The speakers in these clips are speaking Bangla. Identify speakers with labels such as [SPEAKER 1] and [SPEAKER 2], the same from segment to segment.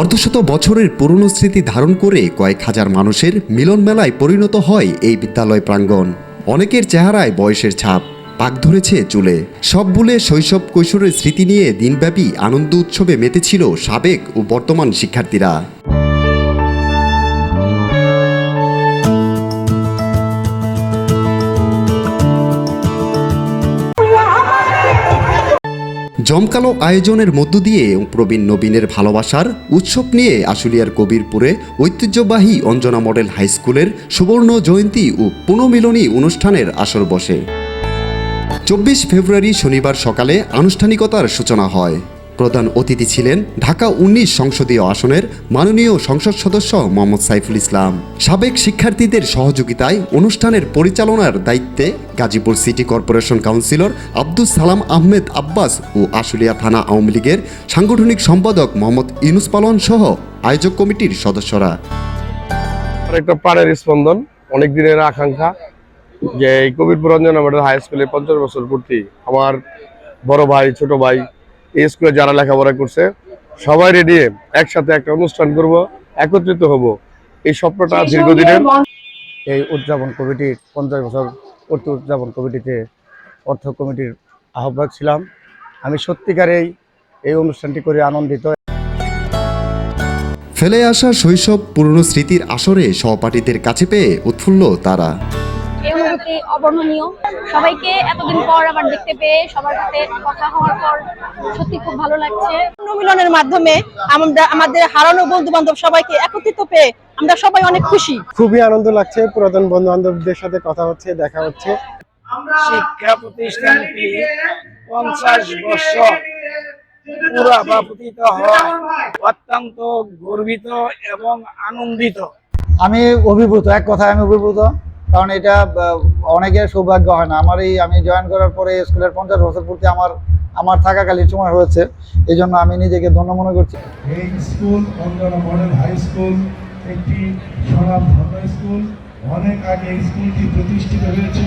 [SPEAKER 1] অর্ধশত বছরের পুরনো স্মৃতি ধারণ করে কয়েক হাজার মানুষের মিলন মেলায় পরিণত হয় এই বিদ্যালয় প্রাঙ্গণ। অনেকের চেহারায় বয়সের ছাপ, পাক ধরেছে চুলে। সব ভুলে শৈশব কৈশোরের স্মৃতি নিয়ে দিনব্যাপী আনন্দ উৎসবে মেতেছিল সাবেক ও বর্তমান শিক্ষার্থীরা। জমকালো আয়োজনের মধ্য দিয়ে প্রবীণ নবীনের ভালোবাসার উৎসব নিয়ে আশুলিয়ার কবিরপুরে ঐতিহ্যবাহী অঞ্জনা মডেল হাই স্কুলের সুবর্ণ জয়ন্তী ও পুনমিলনী অনুষ্ঠানের আসর বসে। চব্বিশ ফেব্রুয়ারি শনিবার সকালে আনুষ্ঠানিকতার সূচনা হয়। প্রধান অতিথি ছিলেন ঢাকা উনিশ সংসদীয় আসনের মাননীয় সংসদ সদস্য মোহাম্মদ সাইফুল ইসলাম। সাবেক শিক্ষার্থীদের সহযোগিতায় অনুষ্ঠানের পরিচালনার দায়িত্বে Gazipur city corporation councillor Abdus Salam Ahmed Abbas ও আশুলিয়া থানা আওয়ামী লীগের সাংগঠনিক সম্পাদক মোহাম্মদ ইনুস পালন সহ আয়োজক কমিটির সদস্যরা।
[SPEAKER 2] একটা স্পন্দন অনেক দিনের আকাঙ্ক্ষা যে এই কবিরপুর মডেল হাই স্কুলে পঞ্চাশ বছর পূর্তি। আমার বড় ভাই, ছোট ভাই এই স্কুলে যারা লেখাপড়া করছে সবাই রেডি একসাথে একটা অনুষ্ঠান করব একত্রিত হব। এই স্বপ্নটা দীর্ঘদিনের
[SPEAKER 3] এই উদযাপন কমিটির পঞ্চাশ বছর পূর্তি উদযাপন কমিটিতে অর্থ কমিটির আহ্বায়ক ছিলাম। আমি সত্যিকারেই এই অনুষ্ঠানটি করে আনন্দিত।
[SPEAKER 1] ফেলে আসা শৈশব পুরনো স্মৃতির আসরে সহপাঠীদের কাছে পেয়ে উৎফুল্ল তারা।
[SPEAKER 4] অনুভূতি অবর্ণনীয়। সবাইকে এতদিন পর আবার দেখতে পেয়ে সবার সাথে কথা হওয়ার পর সত্যি খুব ভালো লাগছে।
[SPEAKER 5] মিলনের মাধ্যমে আমরা আমাদের হারানো বন্ধু বান্ধব সবাইকে একত্রিত পেয়ে আমরা সবাই অনেক খুশি।
[SPEAKER 6] খুবই আনন্দ লাগছে পুরাতন বন্ধু বান্ধবদের সাথে কথা হচ্ছে দেখা হচ্ছে।
[SPEAKER 7] শিক্ষা প্রতিষ্ঠানটি পঞ্চাশ বছর পুরাপাপতিত হয় অত্যন্ত গর্বিত এবং আনন্দিত।
[SPEAKER 3] আমি অভিভূত এক কথায় আমি অভিভূত। কারণ এটা অনেকের সৌভাগ্য হয় না। আমার এই, আমি জয়েন করার পরে স্কুলের পঞ্চাশ বছর পূর্তি আমার আমার থাকাকালীন সময় হয়েছে। এই জন্য আমি নিজেকে ধন্য মনে করছি।
[SPEAKER 8] এই school Anjana model high school, একটি স্কুল। অনেক আগে এই স্কুলটি প্রতিষ্ঠিত হয়েছে।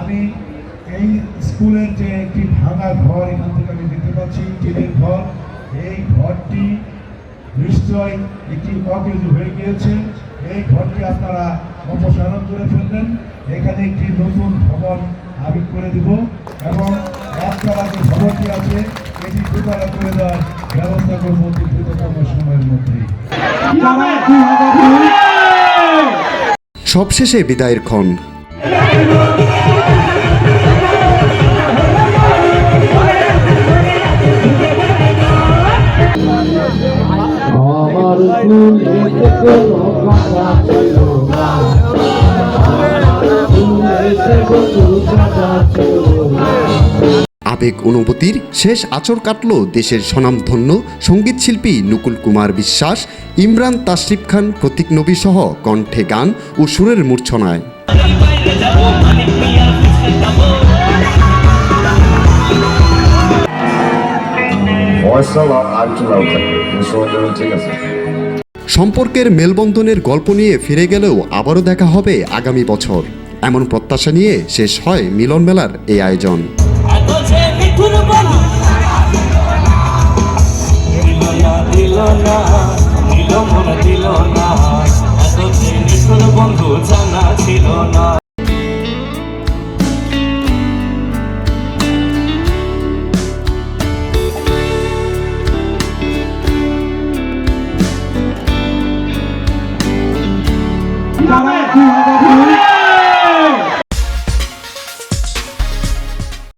[SPEAKER 8] আমি এই স্কুলের যে একটি ভাঙা ঘর এখান থেকে আমি দেখতে পাচ্ছি, টিনের ঘর। এই ঘরটি নিশ্চয় একটি অকেজ হয়ে গিয়েছে। এই ঘরটি আপনারা অপসারণ করে ফেলবেন। এখানে একটি নতুন ভবন আমি করে দিব এবং একতলা যে ভবনটি আছে, এটি দুতলা করে দেওয়ার ব্যবস্থা করব অতি দ্রুততম সময়ের মধ্যে।
[SPEAKER 1] সবশেষে বিদায়ের ক্ষণ। আবেগ অনুভূতির শেষ আচর কাটল দেশের স্বনামধন্য সংগীত শিল্পী নুকুল কুমার বিশ্বাস, ইমরান তাশরিফ খান, প্রতীক নবী সহ কণ্ঠে গান ও সুরের মূর্ছনায়। সম্পর্কের মেলবন্ধনের গল্প নিয়ে ফিরে গেলেও আবারও দেখা হবে আগামী বছর। এমন প্রত্যাশা নিয়ে শেষ হয় মিলন মেলার এই আয়োজন।
[SPEAKER 9] জানা ছিল না
[SPEAKER 8] দুই হাজার দুই